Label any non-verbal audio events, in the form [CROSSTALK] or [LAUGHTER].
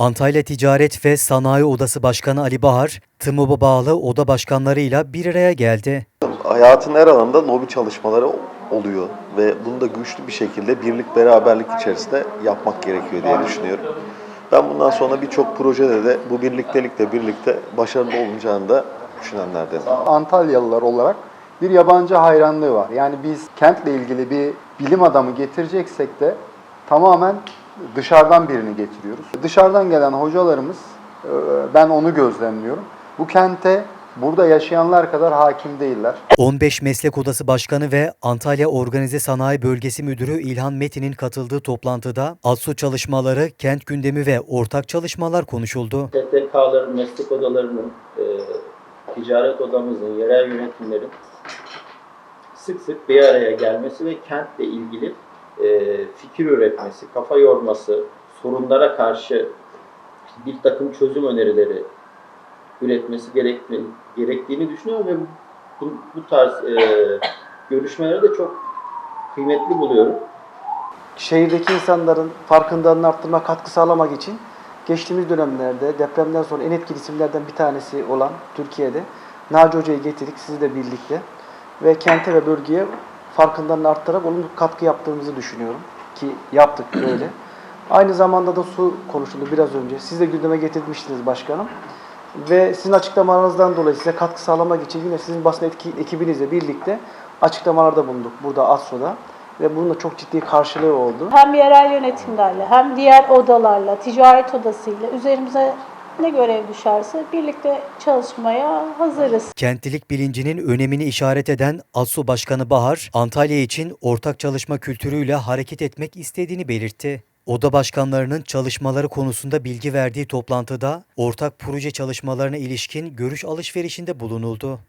Antalya Ticaret ve Sanayi Odası Başkanı Ali Bahar, TMOB'a bağlı oda başkanlarıyla bir araya geldi. Hayatın her alanında lobi çalışmaları oluyor ve bunu da güçlü bir şekilde birlik beraberlik içerisinde yapmak gerekiyor diye düşünüyorum. Ben bundan sonra birçok projede de bu birliktelikle birlikte başarılı olacağını da düşünenlerdenim. Antalyalılar olarak bir yabancı hayranlığı var. Yani biz kentle ilgili bir bilim adamı getireceksek de tamamen dışarıdan birini getiriyoruz. Dışarıdan gelen hocalarımız, e, ben onu gözlemliyorum. Bu kente burada yaşayanlar kadar hakim değiller. 15 Meslek Odası Başkanı ve Antalya Organize Sanayi Bölgesi Müdürü İlhan Metin'in katıldığı toplantıda ASSU çalışmaları, kent gündemi ve ortak çalışmalar konuşuldu. STK'ların, meslek odalarının, e, ticaret odamızın, yerel yönetimlerin sık sık bir araya gelmesi ve kentle ilgili e, fikir üretmesi, kafa yorması, sorunlara karşı bir takım çözüm önerileri üretmesi gerekli, gerektiğini düşünüyorum ve bu, bu tarz e, görüşmeleri de çok kıymetli buluyorum. şehirdeki insanların farkındalığını arttırma katkı sağlamak için geçtiğimiz dönemlerde depremden sonra en etkili isimlerden bir tanesi olan Türkiye'de Naci Hoca'yı getirdik sizle birlikte ve kente ve bölgeye farkındalığını arttırarak olumlu katkı yaptığımızı düşünüyorum ki yaptık [CLEARS THROAT] öyle. Aynı zamanda da su konuşuldu biraz önce. Siz de gündeme getirmiştiniz başkanım. Ve sizin açıklamalarınızdan dolayı size katkı sağlamak için yine sizin basın etki, ekibinizle birlikte açıklamalarda bulunduk burada ASSO'da. Ve bunun da çok ciddi karşılığı oldu. hem yerel yönetimlerle hem diğer odalarla, ticaret odasıyla üzerimize ne görev düşerse birlikte çalışmaya hazırız. Kentlilik bilincinin önemini işaret eden ASSU Başkanı Bahar, Antalya için ortak çalışma kültürüyle hareket etmek istediğini belirtti. Oda başkanlarının çalışmaları konusunda bilgi verdiği toplantıda ortak proje çalışmalarına ilişkin görüş alışverişinde bulunuldu.